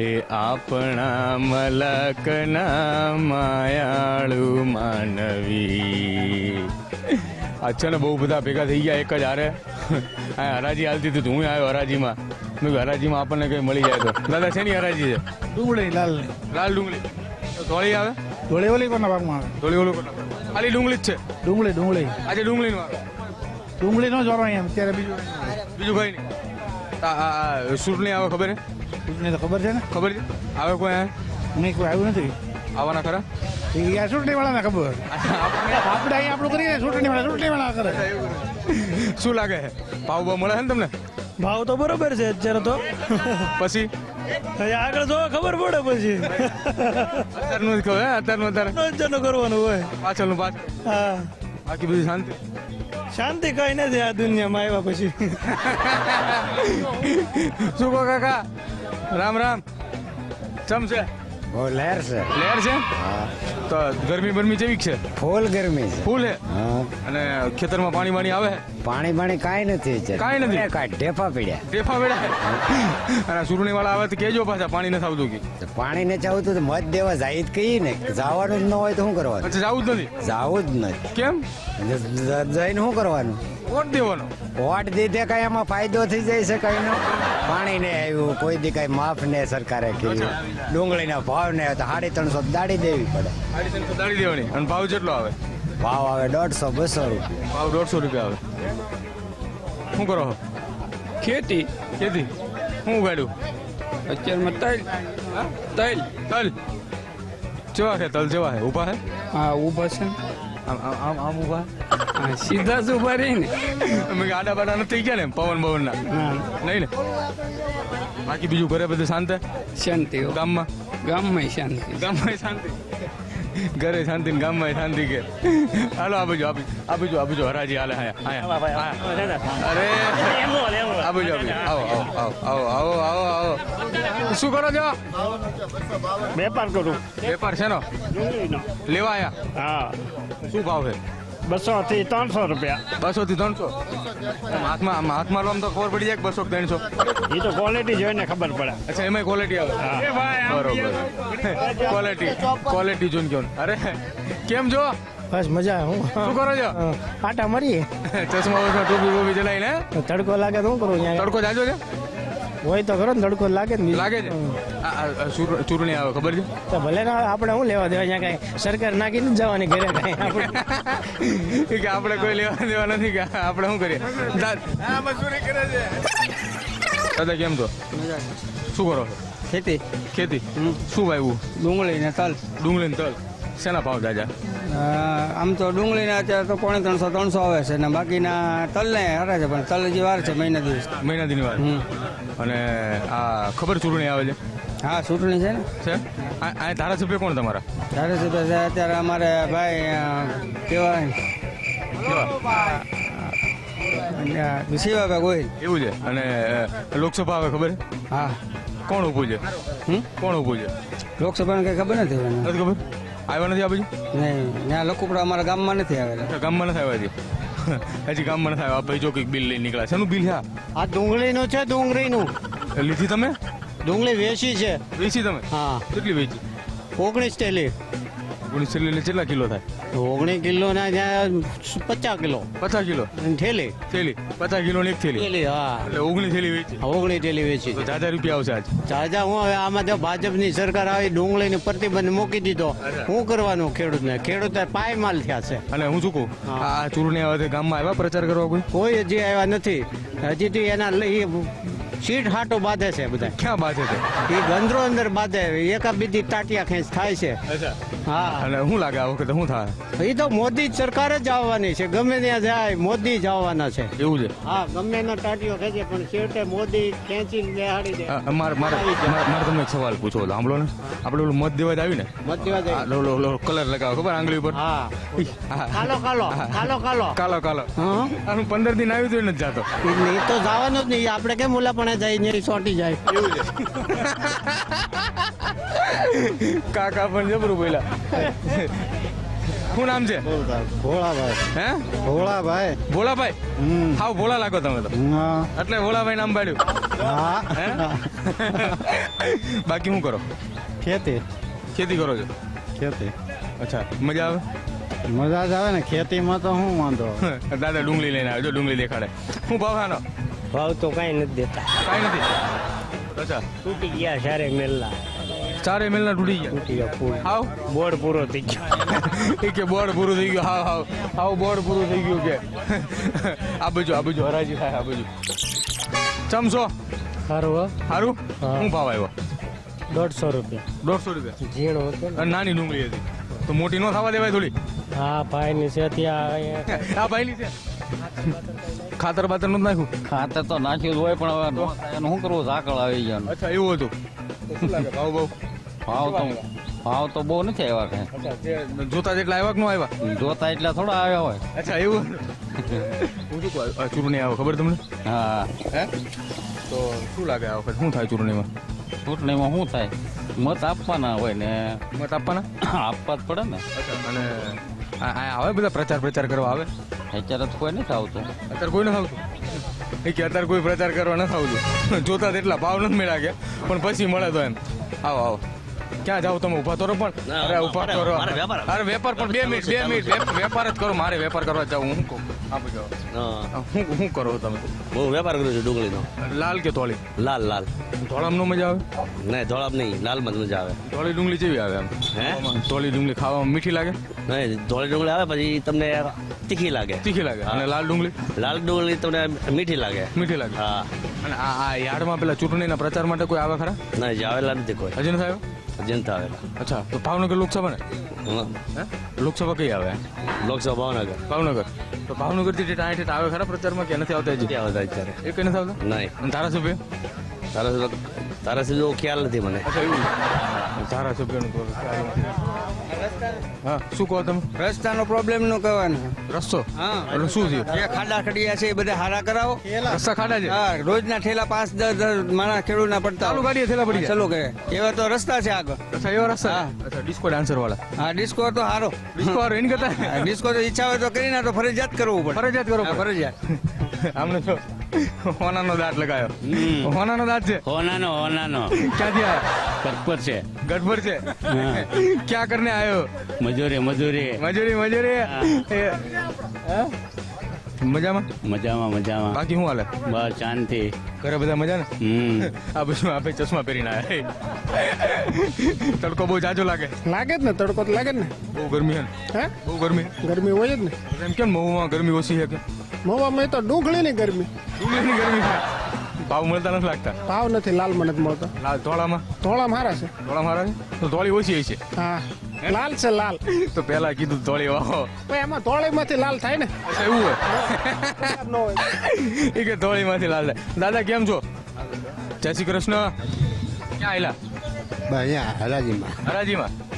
હે આપણા મલકના માયાળુ માનવી. અચ્છા ને બહુ બધા ભેગા થઈ ગયા એક જ હારે. આ હરાજી હાલતી હતી હું આવ્યો હરાજીમાં. મેં હરાજીમાં આપણને કંઈ મળી જાય તો. દાદા છે ની હરાજી છે? ડુંગળી લાલ. લાલ ડુંગળી. ધોળી આવે? ધોળી ઓલી કોના ભાગમાં આવે? થોડી ઓલું કરો. ખાલી ડુંગળી જ છે. ડુંગળી ડુંગળી. આજે ડુંગળીનું આવે. ડુંગળી નો જોરો અહીંયા અત્યારે બીજું બીજું કઈ નહીં. આ આ આવે ખબર છે તમને તો ખબર છે ને? ખબર છે? આવે કોઈ નહીં કોઈ આવ્યું નથી. આવવાના ખરા? યા ચૂંટણી વાળાને ખબર. આપણે અહીં આપણું કરીએ ને ચૂંટણી વાળા ચૂંટણી વાળા કરે. શું લાગે? છે ભાવ ભાવ મળે છે ને તમને? ભાવ તો બરોબર છે અત્યારે તો. પછી? આગળ જો ખબર પડે પછી. અત્યારનું જ કહો અત્યારનું અત્યારે? કરવાનું હોય. પાછળનું પાછળ હા. બાકી બધી શાંતિ? શાંતિ કઈ નથી આ દુનિયામાં આવ્યા પછી. શું કહો કાકા? રામ રામ. ચમ છે? ઓ લહેર છે. લહેર છે? તો ગરમી બરમી જેવી છે? ફૂલ ગરમી છે. ફૂલ હે? અને ખેતરમાં પાણી પાણી આવે પાણી પાણી કાંઈ નથી. કાંઈ નથી? કાંઈ ઢેફા પીડ્યા. ઢેફા પીડ્યા અને સુરણી વાળા આવે તો કેજો પાછા પાણી નથી આવતું કે. પાણી ને ચાવતું તો મત દેવા જાય જ કહીએ ને. જવાનું જ ન હોય તો શું કરવાનું? જવું જ નથી? જવું જ નથી. કેમ? જઈને શું કરવાનું? વોટ દેવાનો? વોટ દીધે કઈ એમાં ફાયદો થઈ જાય છે કઈ નો? પાણી ને આવ્યું કોઈ દી કઈ માફ ને સરકારે કર્યું. ડુંગળીના ભાવ ને તો સાડી ત્રણસો દાડી દેવી પડે. સાડી ત્રણસો દાડી દેવાની. અને ભાવ કેટલો આવે? ભાવ આવે દોઢસો બસો રૂપિયા. ભાવ દોઢસો રૂપિયા આવે. શું કરો ખેતી. ખેતી. શું ઉગાડ્યું? અત્યારમાં તલ. તલ. તલ. ચેવા છે તલ જેવા છે ઊભા છે હા ઊભા છે. આમ આમ આમ ઊભા? ઊભા હા, સીધા જ ઊભા રહી ને. અમે આડા બાડા નથી થઈ ગયા ને પવન પવન ના નહીં ને? બાકી બીજું ઘરે બધું શાંત? શાંતિ. ગામમાં? ગામમાં શાંતિ. ગામમાં શાંતિ. ઘરે શાંતિ ને ગામમાં શાંતિ કે. હાલો આ બાજુ આ બાજુ આ બાજુ હરાજી હાલે આયા આયા અરે. આ બાજુ આ બાજુ. આવો આવો આવો આવો આવો આવો. શું કરો છો? વેપાર કરું. વેપાર છે નો? લેવા આયા? હા. શું ભાવ છે? બસો થી ત્રણસો રૂપિયા. બસો થી ત્રણસો? હાથમાં હાથમાં લો તો ખબર પડી જાય બસો ત્રણસો. એ તો ક્વોલિટી જોઈને ખબર પડે. અચ્છા એમાં ક્વોલિટી આવે. બરોબર. ક્વોલિટી ક્વોલિટી જોઈને કહો. અરે કેમ જો બસ મજા હું? શું કરો છો? આટા મરી ચશ્મા વસમાં ટોપી બોપી ચલાવીને તડકો લાગે તો હું કરું તડકો જાજો છે? હોય તો ખરો ને તડકો લાગે ને. લાગે છે? આ- આ આ ચૂર- ચૂરણી આવે ખબર છે? તો ભલે ના આપણે શું લેવા દેવા? અહીંયા કઈ સરકાર નાખી નથી જવાની ઘરે કઈ આપણે. એ કે આપણે કોઈ લેવા દેવા નથી કે આપણે શું કરીએ? દા- દાદા કેમ છો? શું કરો છો? ખેતી. ખેતી? શું વાવ્યું? ડુંગળી ને તલ. ડુંગળી ને તલ. શેના ભાવ દાદા આમ તો ડુંગળીના અત્યારે તો પોણે ત્રણસો ત્રણસો આવે છે ને બાકીના તલને હરે છે પણ તલ હજી વાર છે મહિના દિવસ. મહિના દિન વાર. અને આ ખબર ચૂંટણી આવે છે? હા ચૂંટણી છે ને? છે? આ ધારાસભ્ય કોણ તમારા? ધારાસભ્ય છે અત્યારે અમારે ભાઈ અ, શિવાભાઈ ગોહિલ. એવું છે? અને લોકસભા આવે ખબર? હા. કોણ ઊભું છે? કોણ ઊભું છે? લોકસભાને કઈ ખબર નથી ખબર? આવ્યા નથી આ બાજુ નહીં ત્યાં લોકુપડા અમારા ગામમાં નથી આવેલા. ગામમાં નથી આવ્યા હજી? હજી ગામમાં નથી આવ્યા. આ ભાઈ જો કંઈક બિલ લઈ નીકળ્યા. શેનું બિલ છે આ? આ ડુંગળીનું છે ડુંગળીનું. લીધી તમે? ડુંગળી વેચી છે. વેચી તમે? હા. કેટલી વેચી? ઓગણીસ ટેલી. ઓગણીસ છેલ્લી કેટલા કિલો થાય? ઓગણીસ કિલો ના ત્યાં પચાસ કિલો. પચાસ કિલો? થેલી. થેલી. પચાસ કિલો ની એક થેલી. થેલી હા. એટલે ઓગણીસ થેલી વેચી. ઓગણીસ થેલી વેચી. ચાર રૂપિયા આવશે આજ? ચાચા હું હવે આમાં જો ભાજપની સરકાર આવી ડુંગળીને પ્રતિબંધ મૂકી દીધો શું કરવાનું ખેડૂતને? ખેડૂત પાયમાલ થયા છે. અને હું શું કહું? આ ચૂંટણી આવે ગામમાં આવ્યા પ્રચાર કરવા કોઈ? કોઈ હજી આવ્યા નથી. હજી તો એના લઈ- સીટ હાટો બાંધે છે બધા. ક્યાં બાંધે છે? એ ગંદરો અંદર બાંધે. એકા બીજી તાટિયા ખેંચ થાય છે. હા. અને શું લાગે આ વખતે શું થાય? એ તો મોદી જ સરકાર જ આવવાની છે. ગમે ત્યાં જાય મોદી જ આવવાના છે. એવું છે? હા ગમે એના ટાટીઓ ખેંચે પણ છેવટે મોદી ખેંચીને બેહાડી દે. અ, મારે મારે મારે મારે તમને એક સવાલ પૂછવો હતો. સાંભળો ને. આપણે ઓલું મત દેવા જ આવી ને મત દેવા લો કલર લગાવો ખબર આંગળી ઉપર? હા. હા. કાલો કાલો કાલો કાલો. કાલો કાલો. હા? આ પંદર દિન આવ્યું તો નથી જાતો. એ તો જવાનું જ નહીં. આપણે કેમ ઓલા પણ જાય ને સોટી જાય? કાકા પણ જબરું બોલ્યા. શું નામ છે? ભોળાભાઈ. હે? ભોળાભાઈ. ભોળાભાઈ? હાવ ભોળા લાગો તમે તો. હા એટલે ભોળાભાઈ નામ પાડ્યું. હે? બાકી શું કરો? ખેતી. ખેતી કરો છો? ખેતી. અચ્છા મજા આવે? મજા જ આવે ને ખેતીમાં તો શું વાંધો. દાદા ડુંગળી લઈને આવે જો ડુંગળી દેખાડે. શું ભાવ ખાનો ભાવ તો કઈ નથી દેતા. કાંઈ નથી? અચ્છા. તૂટી ગયા સારે મેલના ચારે મિલના તૂટી ગયા. તૂટી ગયા હાવ? બોર્ડ પૂરો થઈ ગયો. એ કે બોર્ડ પૂરું થઈ ગયું. હાવ હાવ. હાવ બોર્ડ પૂરું થઈ ગયું કે. આ બાજુ આ બાજુ. હરાજી થાય આ બાજુ. ચમસો? સારું સારું હા. શું ભાવ આવ્યો? દોઢસો રૂપિયા. દોઢસો રૂપિયા. ઝીણો નાની ડુંગળી હતી. તો મોટી ન થવા દેવાય થોડી. હા ભાઈ ની છે ત્યાં હા ભાઈ ભાઈની છે. ખાતર બાતરનું નાખ્યું? ખાતર તો નાખ્યું જ હોય પણ હવે નો એનું શું કરવું? ઝાકળ આવી ગયા. અચ્છા એવું હતું. તો શું લાગે? ભાવ ભાવ ભાવ તો ભાવ તો બહુ નથી આવ્યા કઈ. જોતા જેટલા આવ્યા કે ન આવ્યા? જોતા એટલા થોડા આવ્યા હોય. અચ્છા એવું હું શું કહું? ચૂંટણી આવે ખબર તમને? હા. હે? તો શું લાગે આ વખત? શું થાય ચૂંટણીમાં? ચૂંટણીમાં શું થાય? મત આપવાના હોય ને. મત આપવાના? આપવા જ પડે ને. અને આવે બધા પ્રચાર પ્રચાર કરવા આવે? અત્યારે તો કોઈ નથી આવતું. અત્યારે કોઈ નથી આવતું? એ કે અત્યારે કોઈ પ્રચાર કરવા નથી આવતું. જોતા એટલા ભાવ નથી મળ્યા ગયા પણ પછી મળે તો એમ. આવો આવો. ક્યાં જાવ તમે ઊભા તો રહો પણ અરે ઊભા તો રહો. અરે વેપાર પણ બે મિનિટ બે મિનિટ વેપાર જ કરો મારે વેપાર કરવા જાવ હું કહું હું હું. કરો તમે? બહુ વેપાર કરો છો ડુંગળીનો. લાલ કે ધોળી? લાલ લાલ. ધોળામ નો મજા આવે? નહીં ધોળામ નહીં લાલમાં મજા આવે. ધોળી ડુંગળી જેવી આવે એમ. હે? ધોળી ડુંગળી ખાવામાં મીઠી લાગે? નહીં ધોળી ડુંગળી આવે પછી તમને તીખી લાગે. તીખી લાગે. અને લાલ ડુંગળી? લાલ ડુંગળી તમને મીઠી લાગે. મીઠી લાગે. હા. અને આ યાર્ડમાં પેલા ચૂંટણીના પ્રચાર માટે કોઈ આવે ખરા? ના આવેલા નથી કોઈ. હજી નથી આવ્યો? જનતા આવેલા. અચ્છા તો ભાવનગર લોકસભા ને હે? લોકસભા કઈ આવે? લોકસભા ભાવનગર. ભાવનગર. તો ભાવનગરથી ટાઈટ ઠેઠ આવે ખરા પ્રચારમાં કે નથી આવતા હજી? આવતા અત્યારે. એ કઈ નથી આવતા? નહીં. ધારાસભ્ય? ધારાસભ્ય સુધી ખ્યાલ નથી મને. ધારાસભ્યનું ખ્યાલ નથી. હા શું કહો તમે? રસ્તાનો પ્રોબ્લેમ નો કહેવાનો. રસ્તો? હા. એટલે શું થયું? જે ખાડા ખડિયા છે એ બધા હારા કરાવો. રસ્તા ખાડા છે? હા રોજના થેલા પાંચ દસ દસ માણસ ખેડૂતના પડતા ચાલુ ગાડીએ થેલા પડી ચલો એવા તો રસ્તા છે આગળ. અચ્છા એવા રસ્તા? અચ્છા ડિસ્કો ડાન્સર વાળા. હા ડિસ્કો તો હારો. ડિસ્કો એની કરતા? ડિસ્કો તો ઈચ્છા હોય તો કરીને તો ફરજિયાત કરવું પડે. ફરજિયાત કરો હા, ફરજિયાત. આમને હોનાનો દાંત લગાવ્યો હોનાનો દાંત છે? હોનાનો હોનાનો. ક્યાંથી આવ્યો? કટપર છે. ગઢપર છે? ક્યાં કરને આવ્યો? મજૂરી મજૂરી. મજૂરી મજૂરી. મજામાં? મજામાં મજામાં. બાકી શું હાલે? બસ શાંતિ. ઘરે બધા મજા ને હમ. આ બધું આપણે ચશ્મા પહેરીને આવ્યા. તડકો બહુ જાજો લાગે. લાગે જ ને તડકો તો લાગે જ ને. બહુ ગરમી હે બહુ ગરમી. ગરમી હોય જ ને. એમ કેમ મહુમાં ગરમી ઓછી છે કે? મવામાં તો ડુંગળીની ગરમી. ડુંગળીની ગરમી. ભાવ મળતા નથી લાગતા. ભાવ નથી લાલ મને મળતા. ધોળામાં? ધોળા મારા છે. ધોળા મારા છે? તો ધોળી ઓછી છે. હા. લાલ છે લાલ. તો પેલા કીધું ધોળી વાહો એમાં એમાં ધોળીમાંથી લાલ થાય ને. એવું હોય. એ કે ધોળીમાંથી લાલ થાય. દાદા કેમ છો? જય શ્રી કૃષ્ણ. ક્યાં આયલા? અહીંયા હરાજીમાં. હરાજીમાં?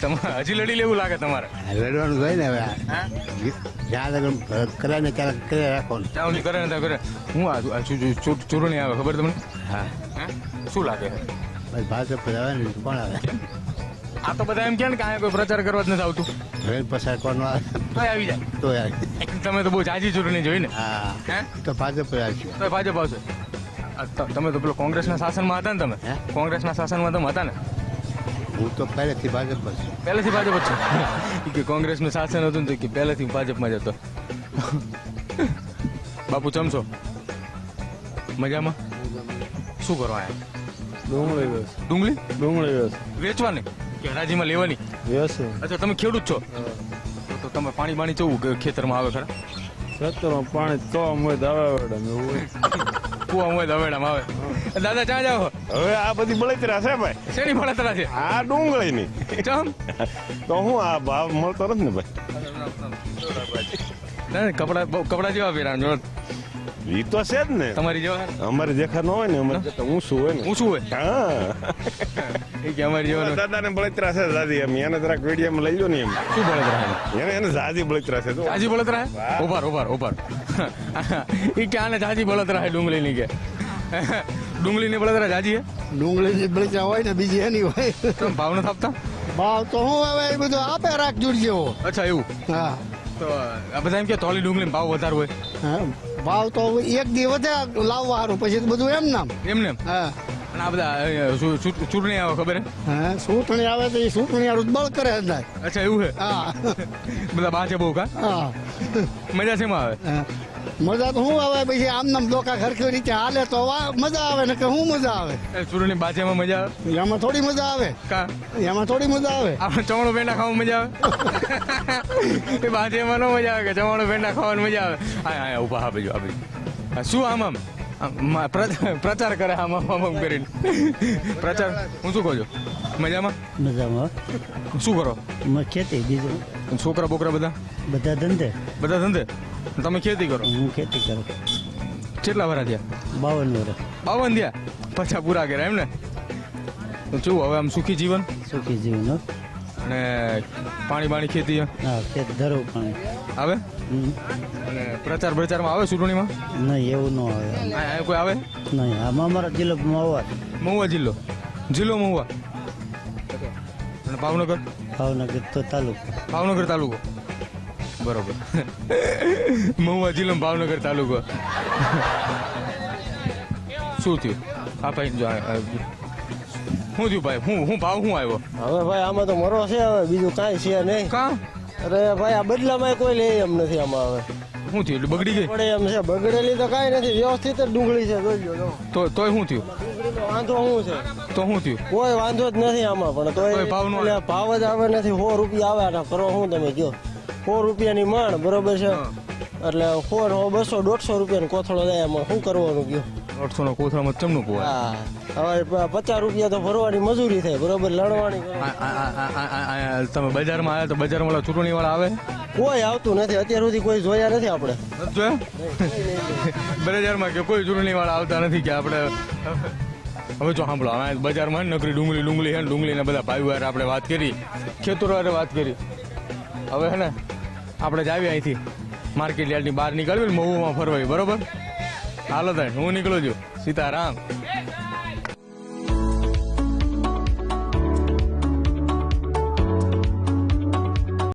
તમારે હજી લડી લેવું લાગે તમારે? લડવાનું હોય ને હવે. જ્યાં લગન કરે ને ત્યારે કરે ત્યાં કરે ને કરે હું આ ચૂંટણી આવે ખબર તમને? હા? શું લાગે? બસ ભાજપ આવે ને કોણ આવે? આ તો બધા એમ કે ને કે અહીંયા કોઈ પ્રચાર કરવા જ નથી આવતું. રેલ પસાર કોણ આવે? તો આવી જાય. તો તમે તો બહુ જાજી ચૂંટણી જોઈ ને. હા. તો ભાજપ આવશે. તો ભાજપ આવશે. તમે તો પેલો કોંગ્રેસના શાસનમાં હતા ને તમે? કોંગ્રેસના શાસનમાં તમે હતા ને? હું તો પહેલેથી ભાજપ જ પહેલેથી ભાજપ જ છું? કે કોંગ્રેસનું શાસન હતું ને તો કે પહેલેથી ભાજપમાં જ હતો. બાપુ ચમશો મજામાં? શું કરવા અહીંયા? ડુંગળી વેસ. ડુંગળી? ડુંગળી વેસ. વેચવાની? કે હરાજીમાં લેવાની? વેસે. અચ્છા તમે ખેડૂત છો? તો- તમે પાણી બાણી કેવું કે ખેતરમાં આવે ખરા? ખેતરમાં પાણી તો અમે દાવા હોય. કુવા અમે દવેડામાં આવે? દાદા ચા જાઓ. હવે આ બધી બળતરા છે ભાઈ. શેની બળતરા છે? આ ડુંગળી ની ચમ. તો હું આ ભાવ મળતો નથી ને ભાઈ. કપડા કપડા જેવા પહેરા જો ઈ તો છે જ ને. તમારી જેવા? અમારે દેખા ન હોય ને અમારે કરતા ઊંચું હોય ને. ઊંચું હોય? હા. એ કે અમારી જેવા દાદા ને બળતરા છે દાદી એમ. એને જરાક વીડિયો લઈ લો ને એમ. શું બળતરા છે? એને એને જાજી બળતરા છે તો જાજી બળતરા ઉભાર ઉભાર ઉભાર ઈ કે આને જાજી બળતરા છે ડુંગળી ની કે? ડુંગળીની બળતરા જાજી હે? ડુંગળીની બળીચા હોય ને બીજી એની હોય. તમે ભાવ નથી આપતા? ભાવ તો હું હવે એ બધું આપે રાખ જોડજો અચ્છા એવું? હા. તો આ બધા એમ કે તોલી ડુંગળી ભાવ વધારે હોય. હા. ભાવ તો એક દી વધે લાવવા સારું પછી તો બધું એમ નામ. એમ હા. અને આ બધા ચૂંટણી આવે ખબર હા? ચૂંટણી આવે તો એ ચૂંટણી વાળું બળ કરે અંદર અચ્છા એવું હે? હા. બધા બાજે બહુ કા? હા. મજા શેમાં આવે? હા. મજા તો શું આવે પછી આમ નામ ડોકા ખરખી રીતે હાલે તો વા- મજા આવે ને કે શું મજા આવે? એ ચૂંટણી બાજેમાં મજા આવે? એમાં થોડી મજા આવે. કા? એમાં થોડી મજા આવે. આપણે ચવાણું પેંડા ખાવામાં મજા આવે? એ બાજેમાં ન મજા આવે કે ચવાણું પેંડા ખાવાની મજા આવે? હા હા ઊભા હા બીજું હા, શું આમ આમ? પ્રચાર કરે આમ આમ આમ આમ કરીને. પ્રચાર હું શું કહું છું? મજામાં? મજામાં. શું કરો? ખેતી બીજું? છોકરા બોકરા બધા? બધા ધંધે. બધા ધંધે? તમે ખેતી કરો? હું ખેતી કરું. કેટલા વરા થયા? બાવન વરા. બાવન થયા? પાછા પૂરા કર્યા એમ ને? તો શું હવે આમ સુખી જીવન. સુખી જીવન અને પાણી બાણી ખેતી હા. ખેત ધરો પાણી. આવે. અને પ્રચાર પ્રચારમાં આવે ચૂંટણીમાં? નહીં એવું ન આવે. કોઈ આવે? નહીં આમાં અમારા જિલ્લામાં મહુવા મહુવા જિલ્લો? જિલ્લો મહુવા અને ભાવનગર? ભાવનગર તો તાલુકો. ભાવનગર તાલુકો. બરોબર. મહુવા જિલ્લો ભાવનગર તાલુકો. શું થયું? આ ભાઈ જો શું થયું ભાઈ? હું હું ભાવ શું આવ્યો? હવે ભાઈ આમાં તો મરો છે હવે બીજું કાંઈ છે નહીં. કા? અરે ભાઈ આ બદલામાં કોઈ લે એમ નથી આમાં હવે. શું થયું? બગડી ગઈ? પડે એમ છે. બગડેલી તો કાંઈ નથી. વ્યવસ્થિત ડુંગળી છે જોઈ તો તોય શું થયું? વાંધો શું છે? તો શું થયું? કોઈ વાંધો જ નથી આમાં પણ તો ભાવ નો ભાવ જ આવે નથી. સો રૂપિયા આવે ને કરો શું તમે કયો સો રૂપિયાની માણ બરોબર છે? એટલે સો સો બસો દોઢસો રૂપિયાનો કોથળો જાય એમાં શું કરવાનું કયો અઢસો નો કોથળામાં ચમનું પોવાય હા હવે પચાસ રૂપિયા તો ભરવાની મજૂરી થાય બરોબર? લડવાની તમે બજારમાં આવ્યા તો બજારમાં ચૂંટણી વાળા આવે? કોઈ આવતું નથી. અત્યાર સુધી કોઈ જોયા નથી આપણે. જોયા? બજારમાં કે કોઈ ચૂંટણી વાળા આવતા નથી કે આપણે હવે જો સાંભળો અમે બજારમાં નકરી ડુંગળી ડુંગળી હે ને બધા ભાઈ વાર આપણે વાત કરી ખેતરો વારે વાત કરી. હવે હે ને આપણે જ આવી અહીંથી. માર્કેટ યાર્ડની બહાર નીકળવી ને મહુમાં ફરવાય બરોબર? હાલો થાય હું નીકળું છું. સીતારામ.